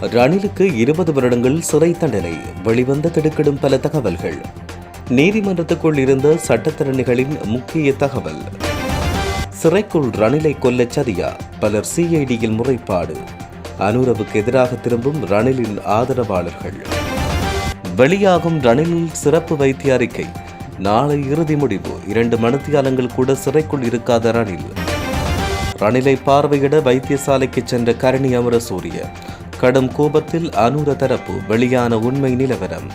ரணிலுக்கு இருபது வருடங்கள் சிறை தண்டனை. வெளிவந்த திடுக்கிடும் பல தகவல்கள். நீதிமன்றத்துக்குள் இருந்த சட்டத்திறனிகளின் முக்கிய தகவல். சிறைக்குள் ரணிலை கொல்ல சதியா? பலர் சிஐடியில் முறைப்பாடு. அனுரவுக்கு எதிராக திரும்பும் ரணிலின் ஆதரவாளர்கள். வெளியாகும் ரணிலில் சிறப்பு வைத்திய அறிக்கை. நாளை இறுதி முடிவு. இரண்டு மணித்தியாலங்கள் கூட சிறைக்குள் இருக்காத ரணில். ரணிலை பார்வையிட வைத்தியசாலைக்கு சென்ற கரணி அமரசூரிய. கடும் கோபத்தில் அனுர தரப்பு வெளியான உண்மை நிலவரம்.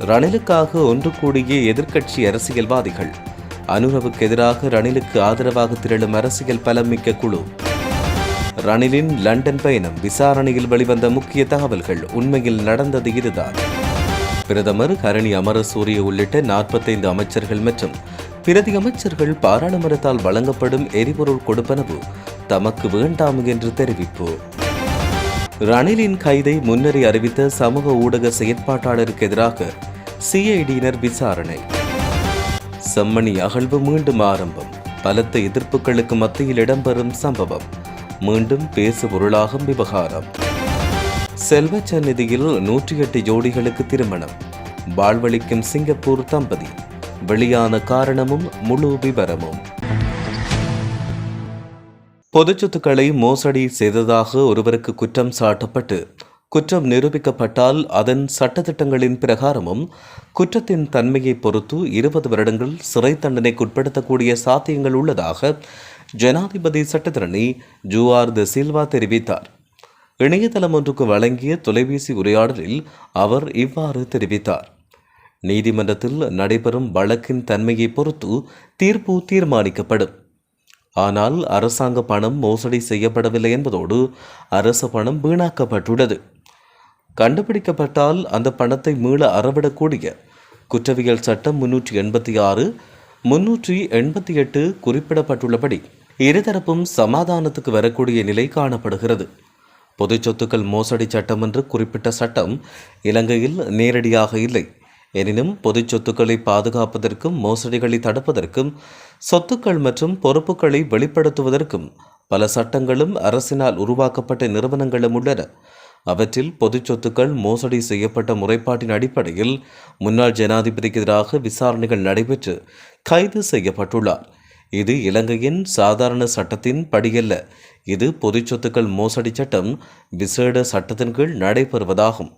ரணிலுக்காக ஒன்று கூடிய எதிர்க்கட்சி அரசியல்வாதிகள். அனுரவுக்கு எதிராக ரணிலுக்கு ஆதரவாக திரளும் அரசியல் பலமிக்க குழு. ரணிலின் லண்டன் பயணம் விசாரணையில் வெளிவந்த முக்கிய தகவல்கள் உண்மையில் நடந்தது இதுதான். பிரதமர் கரணி அமரசூரிய உள்ளிட்ட நாற்பத்தைந்து அமைச்சர்கள் மற்றும் பிரதி அமைச்சர்கள் பாராளுமன்றத்தால் வழங்கப்படும் எரிபொருள் கொடுப்பனவு தமக்கு வேண்டாம் என்று தெரிவிப்பு. ரணிலின் கைதை முன்னரே அறிவித்த சமூக ஊடக செயற்பாட்டாளருக்கு எதிராக சிஐடியினர் விசாரணை. செம்மணி அகழ்வு மீண்டும் ஆரம்பம். பலத்த எதிர்ப்புகளுக்கு மத்தியில் இடம்பெறும் சம்பவம். மீண்டும் பேசு பொருளாகும் விவகாரம். செல்வச்சநிதியில் நூற்றி எட்டு ஜோடிகளுக்கு திருமணம். வாழ்வளிக்கும் சிங்கப்பூர் தம்பதி. வெளியான காரணமும் முழு விவரமும். பொது சொத்துக்களை மோசடி செய்ததாக ஒருவருக்கு குற்றம் சாட்டப்பட்டு குற்றம் நிரூபிக்கப்பட்டால் அதன் சட்டத்திட்டங்களின் பிரகாரமும் குற்றத்தின் தன்மையை பொறுத்து இருபது வருடங்கள் சிறை தண்டனைக்குட்படுத்தக்கூடிய சாத்தியங்கள் உள்ளதாக ஜனாதிபதி சட்டத்திரணி ஜூஆர் த சில்வா தெரிவித்தார். இணையதளம் ஒன்றுக்கு வழங்கிய தொலைபேசி உரையாடலில் அவர் இவ்வாறு தெரிவித்தார். நீதிமன்றத்தில் நடைபெறும் வழக்கின் தன்மையை பொறுத்து தீர்ப்பு தீர்மானிக்கப்படும். ஆனால் அரசாங்க பணம் மோசடி செய்யப்படவில்லை என்பதோடு அரசு பணம் வீணாக்கப்பட்டுள்ளது. கண்டுபிடிக்கப்பட்டால் அந்த பணத்தை மீள அறவிடக்கூடிய குற்றவியல் சட்டம் முன்னூற்றி எண்பத்தி ஆறு முன்னூற்றி எண்பத்தி எட்டு குறிப்பிடப்பட்டுள்ளபடி இருதரப்பும் சமாதானத்துக்கு வரக்கூடிய நிலை காணப்படுகிறது. பொது சொத்துக்கள் மோசடி சட்டம் என்று குறிப்பிட்ட சட்டம் இலங்கையில் நேரடியாக இல்லை. எனினும் பொது சொத்துக்களை பாதுகாப்பதற்கும் மோசடிகளை தடுப்பதற்கும் சொத்துக்கள் மற்றும் பொறுப்புகளை வெளிப்படுத்துவதற்கும் பல சட்டங்களும் அரசினால் உருவாக்கப்பட்ட நிறுவனங்களும் உள்ளன. அவற்றில் பொது சொத்துக்கள் மோசடி செய்யப்பட்ட முறைப்பாட்டின் அடிப்படையில் முன்னாள் ஜனாதிபதிக்கு எதிராக விசாரணைகள் நடைபெற்று கைது செய்யப்பட்டுள்ளார். இது இலங்கையின் சாதாரண சட்டத்தின் படியல்ல. இது பொது சொத்துக்கள் மோசடி சட்டம் விசேட சட்டத்தின் கீழ் நடைபெறுவதாகும்.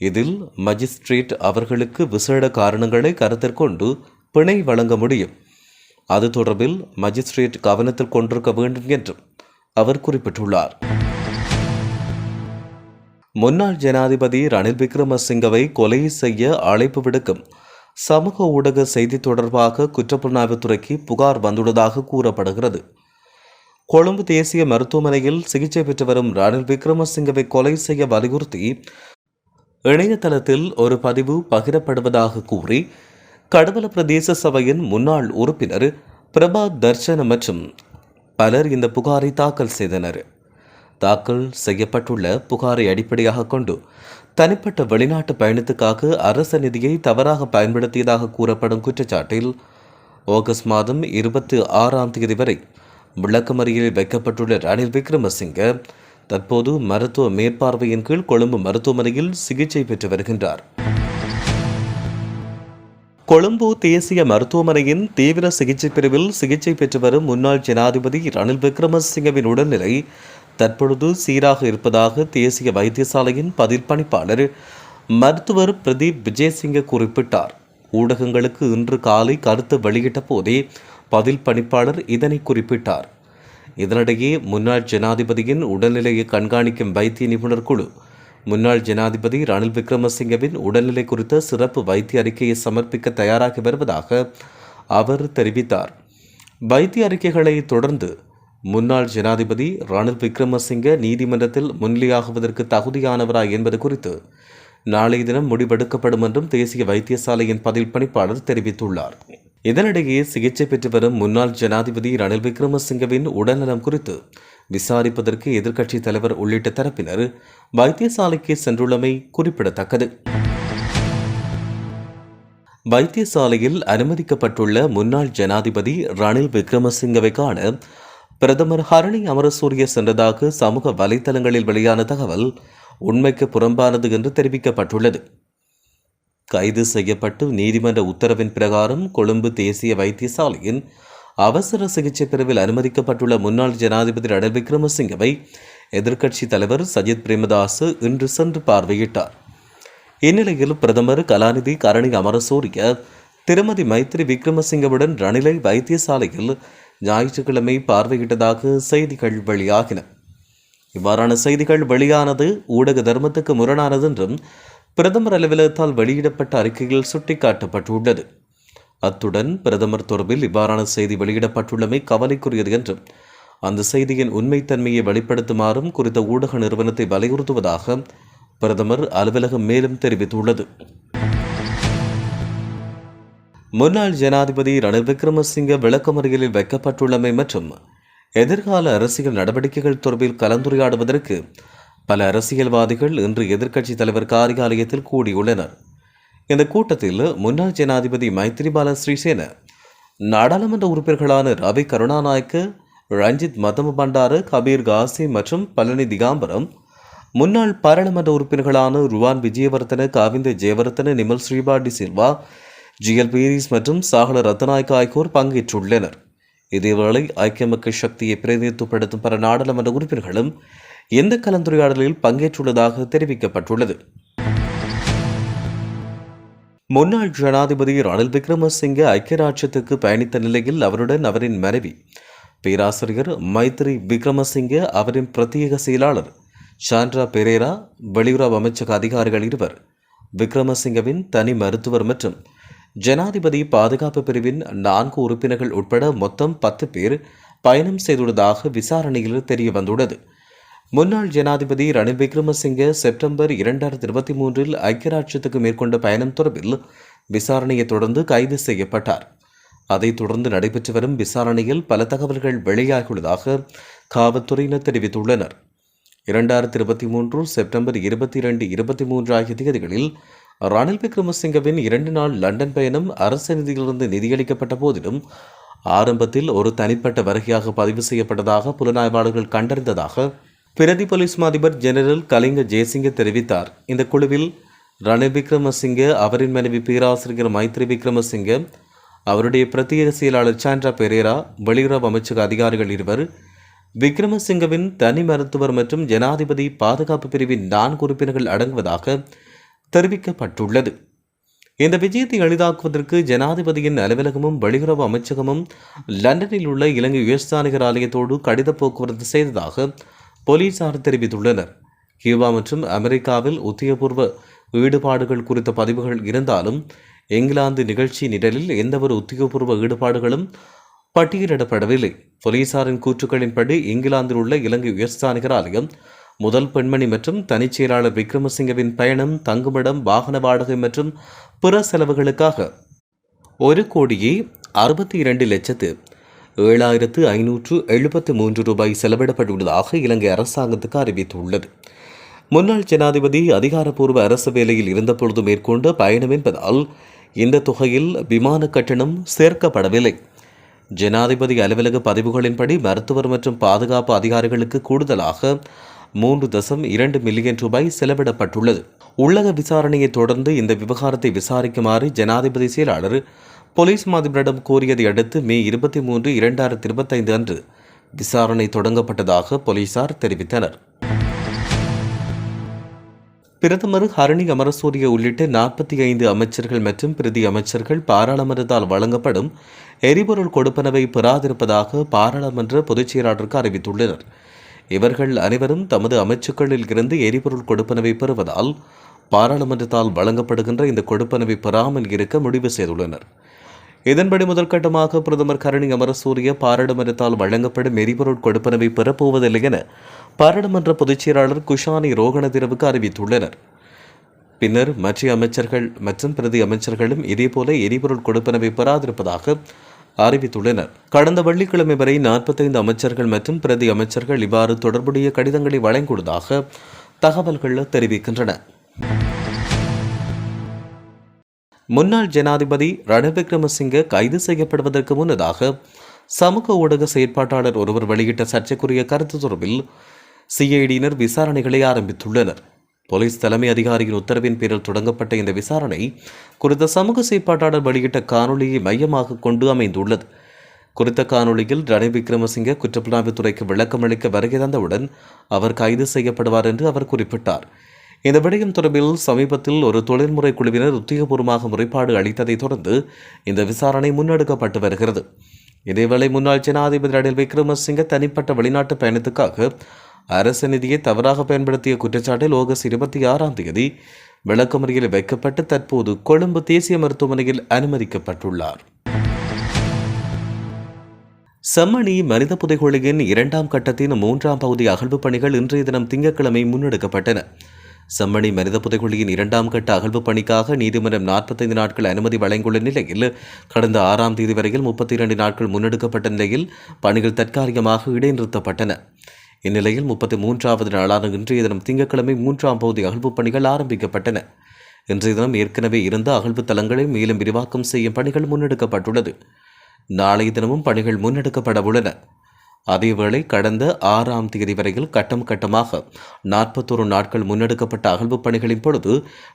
இதில் மஜிஸ்ட்ரேட் அவர்களுக்கு விசேட காரணங்களை கருத்தில் கொண்டு பிணை வழங்க முடியும். அது தொடர்பில் மஜிஸ்ட்ரேட் கவனத்தில் கொண்டிருக்க வேண்டும் என்றும் அவர் குறிப்பிட்டுள்ளார். முன்னாள் ஜனாதிபதி ரணில் விக்ரமசிங்கவை கொலை செய்ய அழைப்பு விடுக்கும் சமூக ஊடக செய்தி தொடர்பாக குற்றப்புலனாய்வுத்துறைக்கு புகார் வந்துள்ளதாக கூறப்படுகிறது. கொழும்பு தேசிய மருத்துவமனையில் சிகிச்சை பெற்று வரும் ரணில் விக்ரமசிங்கவை கொலை செய்ய வலியுறுத்தி இணையதளத்தில் ஒரு பதிவு பகிரப்படுவதாக கூறி கடவல பிரதேச சபையின் முன்னாள் உறுப்பினர் பிரபா தர்ஷன மற்றும் பலர் இந்த புகாரை தாக்கல் செய்தனர். தாக்கல் செய்யப்பட்டுள்ள புகாரை அடிப்படையாக கொண்டு தனிப்பட்ட வெளிநாட்டு பயணத்துக்காக அரச நிதியை தவறாக பயன்படுத்தியதாக கூறப்படும் குற்றச்சாட்டில் ஆகஸ்ட் மாதம் இருபத்தி ஆறாம் தேதி வரை விளக்கமறியலில் வைக்கப்பட்டுள்ள ரணில் விக்ரமசிங்க தற்போது மருத்துவ மேற்பார்வையின் கீழ் கொழும்பு மருத்துவமனையில் சிகிச்சை பெற்று வருகின்றார். கொழும்பு தேசிய மருத்துவமனையின் தீவிர சிகிச்சை பிரிவில் சிகிச்சை பெற்று வரும் முன்னாள் ஜனாதிபதி ரணில் விக்ரமசிங்கவின் உடல்நிலை தற்பொழுது சீராக இருப்பதாக தேசிய வைத்தியசாலையின் பதில் பணிப்பாளர் மருத்துவர் பிரதீப் விஜயசிங்க குறிப்பிட்டார். ஊடகங்களுக்கு இன்று காலை கருத்து வெளியிட்ட போதே பதில் பணிப்பாளர் இதனை குறிப்பிட்டார். இதனிடையே முன்னாள் ஜனாதிபதியின் உடல்நிலையை கண்காணிக்கும் வைத்திய நிபுணர் குழு முன்னாள் ஜனாதிபதி ரணில் விக்ரமசிங்கவின் உடல்நிலை குறித்த சிறப்பு வைத்திய அறிக்கையை சமர்ப்பிக்க தயாராகி வருவதாக அவர் தெரிவித்தார். வைத்திய அறிக்கைகளை தொடர்ந்து முன்னாள் ஜனாதிபதி ரணில் விக்ரமசிங்க நீதிமன்றத்தில் முன்னிலையாகுவதற்கு தகுதியானவரா என்பது குறித்து நாளைய தினம் முடிவெடுக்கப்படும் என்றும் தேசிய வைத்தியசாலையின் பதில் பணிப்பாளர் தெரிவித்துள்ளார். இதனிடையே சிகிச்சை பெற்று வரும் முன்னாள் ஜனாதிபதி ரணில் விக்ரமசிங்கவின் உடல்நலம் குறித்து விசாரிப்பதற்கு எதிர்க்கட்சித் தலைவர் உள்ளிட்ட தரப்பினர் வைத்தியசாலைக்கு சென்றுள்ளமை குறிப்பிடத்தக்கது. வைத்தியசாலையில் அனுமதிக்கப்பட்டுள்ள முன்னாள் ஜனாதிபதி ரணில் விக்ரமசிங்கவை காண பிரதமர் ஹரணி அமரசூரிய சென்றதாக சமூக வலைதளங்களில் வெளியான தகவல் உண்மைக்கு புறம்பானது என்று தெரிவிக்கப்பட்டுள்ளது. கைது செய்யப்பட்டு நீதிமன்ற உத்தரவின் பிரகாரம் கொழும்பு தேசிய வைத்தியசாலையின் அவசர சிகிச்சை பிரிவில் அனுமதிக்கப்பட்டுள்ள முன்னாள் ஜனாதிபதி ரணில் விக்ரமசிங்கவை எதிர்க்கட்சித் தலைவர் சஜித் பிரேமதாஸ் இன்று சென்று பார்வையிட்டார். இந்நிலையில் பிரதமர் கலாநிதி கரணி அமரசூரிய திருமதி மைத்ரி விக்ரமசிங்கவுடன் ரணிலை வைத்தியசாலையில் ஞாயிற்றுக்கிழமை பார்வையிட்டதாக செய்திகள் வெளியாகின. இவ்வாறான செய்திகள் வெளியானது ஊடக தர்மத்துக்கு முரணானது என்றும் பிரதமர் அலுவலகத்தால் வெளியிடப்பட்ட அறிக்கையில் சுட்டிக்காட்டப்பட்டுள்ளது. அத்துடன் பிரதமர் தொடர்பில் இவ்வாறான செய்தி வெளியிடப்பட்டுள்ளமை கவலைக்குரியது என்றும் அந்த செய்தியின் உண்மைத்தன்மையை வெளிப்படுத்துமாறும் குறித்த ஊடக நிறுவனத்தை வலியுறுத்துவதாக பிரதமர் அலுவலகம் மேலும் தெரிவித்துள்ளது. முன்னாள் ஜனாதிபதி ரணில் விக்ரமசிங்க விளக்கமறியலில் வைக்கப்பட்டுள்ளமை மற்றும் எதிர்கால அரசியல் நடவடிக்கைகள் தொடர்பில் கலந்துரையாடுவதற்கு பல அரசியல்வாதிகள் இன்று எதிர்க்கட்சித் தலைவர் காரியாலயத்தில் கூடியுள்ளனர். இந்த கூட்டத்தில் முன்னாள் ஜனாதிபதி மைத்ரிபால ஸ்ரீசேன நாடாளுமன்ற உறுப்பினர்களான ரவி கருணாநாயக்க ரஞ்சித் மதம பண்டார கபீர் காசி மற்றும் பழனி திகாம்பரம் முன்னாள் பாராளுமன்ற உறுப்பினர்களான ருவான் விஜயவர்தன காவிந்த ஜெயவர்தன நிமல் ஸ்ரீபாடி சில்வா ஜிஎல் பீரிஸ் மற்றும் சாகல ரத்நாயக்க ஆகியோர் பங்கேற்றுள்ளனர். இதேவேளை ஐக்கிய மக்கள் சக்தியை பிரதிநிதித்துவப்படுத்தும் பல நாடாளுமன்ற உறுப்பினர்களும் இந்த கலந்துரையாடலில் பங்கேற்றுள்ளதாக தெரிவிக்கப்பட்டுள்ளது? முன்னாள் ஜனாதிபதி ரணில் விக்ரமசிங்கே ஐக்கிய ராஜ்யத்துக்கு பயணித்த நிலையில் அவருடன் அவரின் மனைவி பேராசிரியர் மைத்ரி விக்ரமசிங்கே அவரின் பிரத்யேக செயலாளர் சாண்ட்ரா பெரேரா வெளியுறவு அமைச்சக அதிகாரிகள் இருவர் விக்ரமசிங்கவின் தனி மருத்துவர் மற்றும் ஜனாதிபதி பாதுகாப்பு பிரிவின் நான்கு உறுப்பினர்கள் உட்பட மொத்தம் பத்து பேர் பயணம் செய்துள்ளதாக விசாரணையில் தெரிய வந்துள்ளது முன்னாள் ஜனாதிபதி ரணில் விக்ரமசிங்கே செப்டம்பர் இரண்டாயிரத்தி இருபத்தி மூன்றில் ஐக்கிய ராஜ்யத்துக்கு மேற்கொண்ட பயணம் தொடர்பில் விசாரணையை தொடர்ந்து கைது செய்யப்பட்டார். அதைத் தொடர்ந்து நடைபெற்று வரும் விசாரணையில் பல தகவல்கள் வெளியாகியுள்ளதாக காவல்துறையினர் தெரிவித்துள்ளனர். இரண்டாயிரத்தி இருபத்தி மூன்று செப்டம்பர் இருபத்தி இரண்டு இருபத்தி மூன்று ஆகிய தேதிகளில் ரணில் விக்ரமசிங்கவின் இரண்டு நாள் லண்டன் பயணம் அரசு நிதியிலிருந்து நிதியளிக்கப்பட்ட போதிலும் ஆரம்பத்தில் ஒரு தனிப்பட்ட வருகையாக பதிவு செய்யப்பட்டதாக புலனாய்வாளர்கள் கண்டறிந்ததாக பிரதி போலீஸ் அதிபர் ஜெனரல் கலிங்க ஜெயசிங்க தெரிவித்தார். இந்த குழுவில் ரணில் விக்ரமசிங்க அவரின் மனைவி பேராசிரியர் மைத்ரி விக்ரமசிங்க அவருடைய பிரத்யேக செயலாளர் சாண்ட்ரா பெரேரா வெளியுறவு அமைச்சக அதிகாரிகள் இருவர் விக்ரமசிங்கவின் தனி மருத்துவர் மற்றும் ஜனாதிபதி பாதுகாப்பு பிரிவின் நான்கு உறுப்பினர்கள் அடங்குவதாக தெரிவிக்கப்பட்டுள்ளது. இந்த விஜயத்தை எளிதாக்குவதற்கு ஜனாதிபதியின் அலுவலகமும் வெளியுறவு அமைச்சகமும் லண்டனில் உள்ள இலங்கை உயர்ஸ்தானிகர் ஆலயத்தோடு கடித போக்குவரத்து செய்ததாக போலீசார் தெரிவித்துள்ளனர். கியூபா மற்றும் அமெரிக்காவில் உத்தியபூர்வ ஈடுபாடுகள் குறித்த பதிவுகள் இருந்தாலும் இங்கிலாந்து நிகழ்ச்சி நிரலில் எந்தவொரு உத்தியோகபூர்வ ஈடுபாடுகளும் பட்டியலிடப்படவில்லை. போலீசாரின் கூற்றுக்களின்படி இங்கிலாந்தில் உள்ள இலங்கை உயர்ஸ்தானிகர் ஆலயம் முதல் பெண்மணி மற்றும் தனிச்செயலாளர் விக்ரமசிங்கவின் பயணம் தங்குமிடம் வாகன வாடகை மற்றும் பிற செலவுகளுக்காக ஒரு கோடியே அறுபத்தி இரண்டு லட்சத்து ஏழாயிரத்து ஐநூற்று எழுபத்து மூன்று ரூபாய் செலவிடப்பட்டுள்ளதாக இலங்கை அரசாங்கத்துக்கு அறிவித்துள்ளது. முன்னாள் ஜனாதிபதி அதிகாரப்பூர்வ அரசு வேலையில் இருந்தபொழுது மேற்கொண்ட பயணம் என்பதால் இந்த தொகையில் விமான கட்டணம் சேர்க்கப்படவில்லை. ஜனாதிபதி அலுவலக பதிவுகளின்படி மருத்துவர் மற்றும் பாதுகாப்பு அதிகாரிகளுக்கு கூடுதலாக மூன்று தசம் இரண்டு மில்லியன் ரூபாய் செலவிடப்பட்டுள்ளது. உள்ளக விசாரணையை தொடர்ந்து இந்த விவகாரத்தை விசாரிக்குமாறு ஜனாதிபதி செயலாளர் போலீஸ் மாதிபரிடம் கூறியதை அடுத்து மே இருபத்தி மூன்று இரண்டாயிரத்தி இருபத்தைந்து அன்று விசாரணை தொடங்கப்பட்டதாக போலீசார் தெரிவித்தனர். பிரதமர் ஹரணி அமரசூரிய உள்ளிட்ட நாற்பத்தி ஐந்து அமைச்சர்கள் மற்றும் பிரதி அமைச்சர்கள் பாராளுமன்றத்தால் வழங்கப்படும் எரிபொருள் கொடுப்பனவை பெறாதிருப்பதாக பாராளுமன்ற பொதுச் செயலாளருக்கு அறிவித்துள்ளனர். இவர்கள் அனைவரும் தமது அமைச்சுக்களில் இருந்து எரிபொருள் கொடுப்பனவை பெறுவதால் பாராளுமன்றத்தால் வழங்கப்படுகின்ற இந்த கொடுப்பனவை பெறாமல் இருக்க முடிவு செய்துள்ளனர். இதன்படி முதற்கட்டமாக பிரதமர் கரணி அமரசூரிய பாராளுமன்றத்தால் வழங்கப்படும் எரிபொருள் கொடுப்பனவை பெறப்போவதில்லை என பாராளுமன்ற பொதுச் செயலாளர் குஷானி ரோகணதிரவுக்கு அறிவித்துள்ளனர். பின்னர் மத்திய அமைச்சர்கள் மற்றும் பிரதி அமைச்சர்களும் இதேபோல எரிபொருள் கொடுப்பனவை பெறாதிருப்பதாக அறிவித்துள்ளனர். கடந்த வெள்ளிக்கிழமை வரை நாற்பத்தைந்து அமைச்சர்கள் மற்றும் பிரதி அமைச்சர்கள் இவ்வாறு தொடர்புடைய கடிதங்களை வழங்கியுள்ளதாக தகவல்கள் தெரிவிக்கின்றன. முன்னாள் ஜனாதிபதி ரணில் விக்ரமசிங்க கைது செய்யப்படுவதற்கு முன்னதாக சமூக ஊடக செயற்பாட்டாளர் ஒருவர் வெளியிட்ட சர்ச்சைக்குரிய கருத்து தொடர்பில் சிஐடியினர் விசாரணைகளை ஆரம்பித்துள்ளனர். போலீஸ் தலைமை அதிகாரியின் உத்தரவின் பேரில் தொடங்கப்பட்ட இந்த விசாரணை குறித்த சமூக செயற்பாட்டாளர் வெளியிட்ட காணொளியை மையமாக கொண்டு அமைந்துள்ளது. குறித்த காணொளியில் ரணில் விக்ரமசிங்க குற்றப்புலனாய்வுத்துறைக்கு விளக்கம் அளிக்க வருகை தந்தவுடன் அவர் கைது செய்யப்படுவார் என்று அவர் குறிப்பிட்டார். இந்த விடயம் தொடர்பில் சமீபத்தில் ஒரு தொழில்முறை குழுவினர் உத்தியோகபூர்வமாக முறைப்பாடு அளித்ததைத் தொடர்ந்து இந்த விசாரணை முன்னெடுக்கப்பட்டு வருகிறது. இதேவேளை முன்னாள் ஜனாதிபதி ரணில் விக்ரமசிங்க தனிப்பட்ட வெளிநாட்டு பயணத்துக்காக அரசு நிதியை தவறாக பயன்படுத்திய குற்றச்சாட்டில் ஆகஸ்ட் இருபத்தி ஆறாம் தேதி விளக்குமுறையில் வைக்கப்பட்டு தற்போது கொழும்பு தேசிய மருத்துவமனையில் அனுமதிக்கப்பட்டுள்ளார். செம்மணி மனித புதைகுழியின் இரண்டாம் கட்டத்தின் மூன்றாம் பகுதி அகழ்வு பணிகள் இன்றைய தினம் திங்கட்கிழமை முன்னெடுக்கப்பட்டன. செம்மணி மனித புதைக்குழியின் இரண்டாம் கட்ட அகழ்வு பணிக்காக நீதிமன்றம் நாற்பத்தைந்து நாட்கள் அனுமதி வழங்கியுள்ள நிலையில் கடந்த ஆறாம் தேதி வரையில் முப்பத்தி இரண்டு நாட்கள் முன்னெடுக்கப்பட்ட நிலையில் பணிகள் தற்காலிகமாக இடைநிறுத்தப்பட்டன. இந்நிலையில் முப்பத்தி மூன்றாவது நாளான இன்றைய தினம் திங்கட்கிழமை மூன்றாம் பகுதி அகழ்வு பணிகள் ஆரம்பிக்கப்பட்டன. இன்றைய தினம் ஏற்கனவே இருந்த அகழ்வு தளங்களை மேலும் விரிவாக்கம் செய்யும் பணிகள் முன்னெடுக்கப்பட்டுள்ளது. நாளைய தினமும் பணிகள் முன்னெடுக்கப்பட உள்ளன அதேவேளை கடந்த ஆறாம் தேதி வரையில் கட்டம் கட்டமாக நாற்பத்தோரு நாட்கள் முன்னெடுக்கப்பட்ட அகழ்வு பணிகளின் பொழுது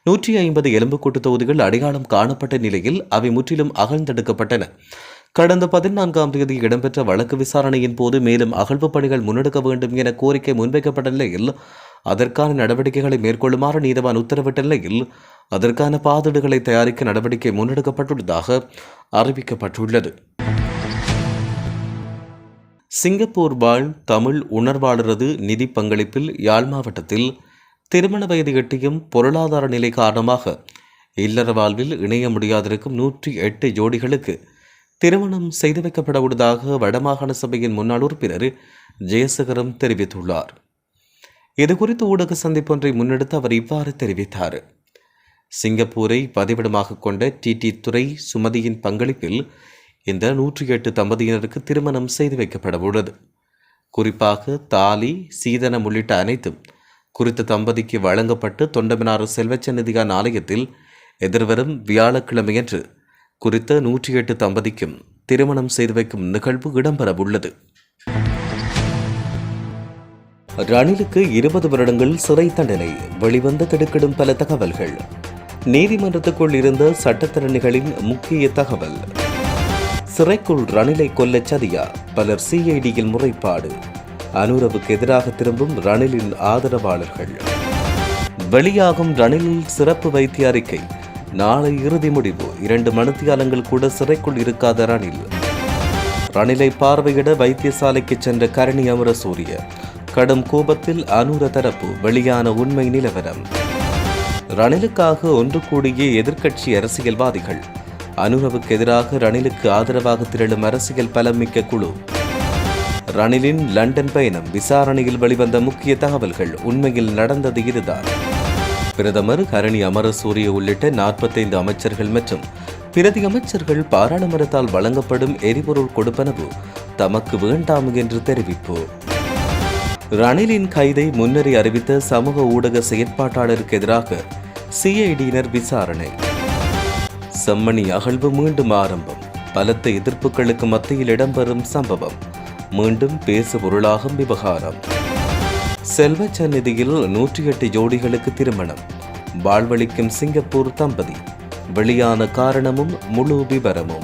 நூற்றி ஐம்பது எலும்புக்கூட்டு தொகுதிகள் அடையாளம் காணப்பட்ட நிலையில் அவை முற்றிலும் அகழ்ந்தெடுக்கப்பட்டன. கடந்த பதினான்காம் தேதி இடம்பெற்ற வழக்கு விசாரணையின் போது மேலும் அகழ்வு பணிகள் முன்னெடுக்க வேண்டும் என கோரிக்கை முன்வைக்கப்பட்ட நிலையில் அதற்கான நடவடிக்கைகளை மேற்கொள்ளுமாறு நீதவான் உத்தரவிட்ட நிலையில் அதற்கான பாதடுகளை தயாரிக்க நடவடிக்கை முன்னெடுக்கப்பட்டுள்ளதாக அறிவிக்கப்பட்டுள்ளது. சிங்கப்பூர் வாழ் தமிழ் உணர்வாளரது நிதி பங்களிப்பில் யாழ் மாவட்டத்தில் திருமண வயது எட்டியும் பொருளாதார நிலை காரணமாக இல்லற வாழ்வில் இணைய முடியாதிருக்கும் நூற்றி எட்டு ஜோடிகளுக்கு திருமணம் செய்து வைக்கப்பட உள்ளதாக வடமாகாண சபையின் முன்னாள் உறுப்பினர் ஜெயசகரம் தெரிவித்துள்ளார். இதுகுறித்து ஊடக சந்திப்பொன்றை முன்னெடுத்து அவர் இவ்வாறு தெரிவித்தார். சிங்கப்பூரை பதிவிடமாக கொண்ட டிடி துறை சுமதியின் பங்களிப்பில் இந்த நூற்றி எட்டு தம்பதியினருக்கு திருமணம் செய்து வைக்கப்பட உள்ளது குறிப்பாக தாலி சீதனம் உள்ளிட்ட அனைத்தும் குறித்த தம்பதிக்கு வழங்கப்பட்டு தொண்டமினாறு செல்வச்சநிதியான் ஆலயத்தில் எதிர்வரும் வியாழக்கிழமையன்று குறித்த நூற்றி எட்டு தம்பதிக்கும் திருமணம் செய்து வைக்கும் நிகழ்வு இடம்பெறவுள்ளது. ரணிலுக்கு இருபது வருடங்கள் சிறை தண்டனை. வெளிவந்த திடுக்கிடும் பல தகவல்கள். நீதிமன்றத்துக்குள் இருந்த சட்டத்தரணிகளின் முக்கிய தகவல். சிறைக்குள் ரணிலை கொல்ல சதியா? பலர் சிஐடியில் முறைப்பாடு. அனுரவுக்கு எதிராக திரும்பும் ரணிலின் ஆதரவாளர்கள். வெளியாகும் ரணிலில் சிறப்பு வைத்திய அறிக்கை. நாளை இறுதி முடிவு. இரண்டு மணித்தியாலங்கள் கூட சிறைக்குள் இருக்காத ரணில். ரணிலை பார்வையிட வைத்தியசாலைக்கு சென்ற கரணி அமரசூரிய கடும் கோபத்தில் அனுர தரப்பு வெளியான உண்மை நிலவரம். ரணிலுக்காக ஒன்று கூடிய எதிர்க்கட்சி அரசியல்வாதிகள் அனுரவுக்கு எதிராக ரணிலுக்கு ஆதரவாக திரளும் அரசியல் பலமிக்க குழு. ரணிலின் லண்டன் பயணம் விசாரணையில் வெளிவந்த முக்கிய தகவல்கள் உண்மையில் நடந்தது இதுதான். பிரதமர் கரணி அமரசூரிய உள்ளிட்ட நாற்பத்தைந்து அமைச்சர்கள் மற்றும் பிரதி அமைச்சர்கள் பாராளுமன்றத்தால் வழங்கப்படும் எரிபொருள் கொடுப்பனவு தமக்கு வேண்டாம் என்று தெரிவிப்பு. ரணிலின் கைதை முன்னரே அறிவித்த சமூக ஊடக செயற்பாட்டாளருக்கு எதிராக சிஐடியினர் விசாரணை. செம்மணி அகழ்வு மீண்டும் ஆரம்பம். பலத்த எதிர்ப்புகளுக்கு மத்தியில் இடம்பெறும் சம்பவம். மீண்டும் பேசு பொருளாகும் விவகாரம். செல்வ சந்நிதியில் நூற்றி எட்டு ஜோடிகளுக்கு திருமணம். வாழ்வளிக்கும் சிங்கப்பூர் தம்பதி. வெளியான காரணமும் முழு விவரமும்.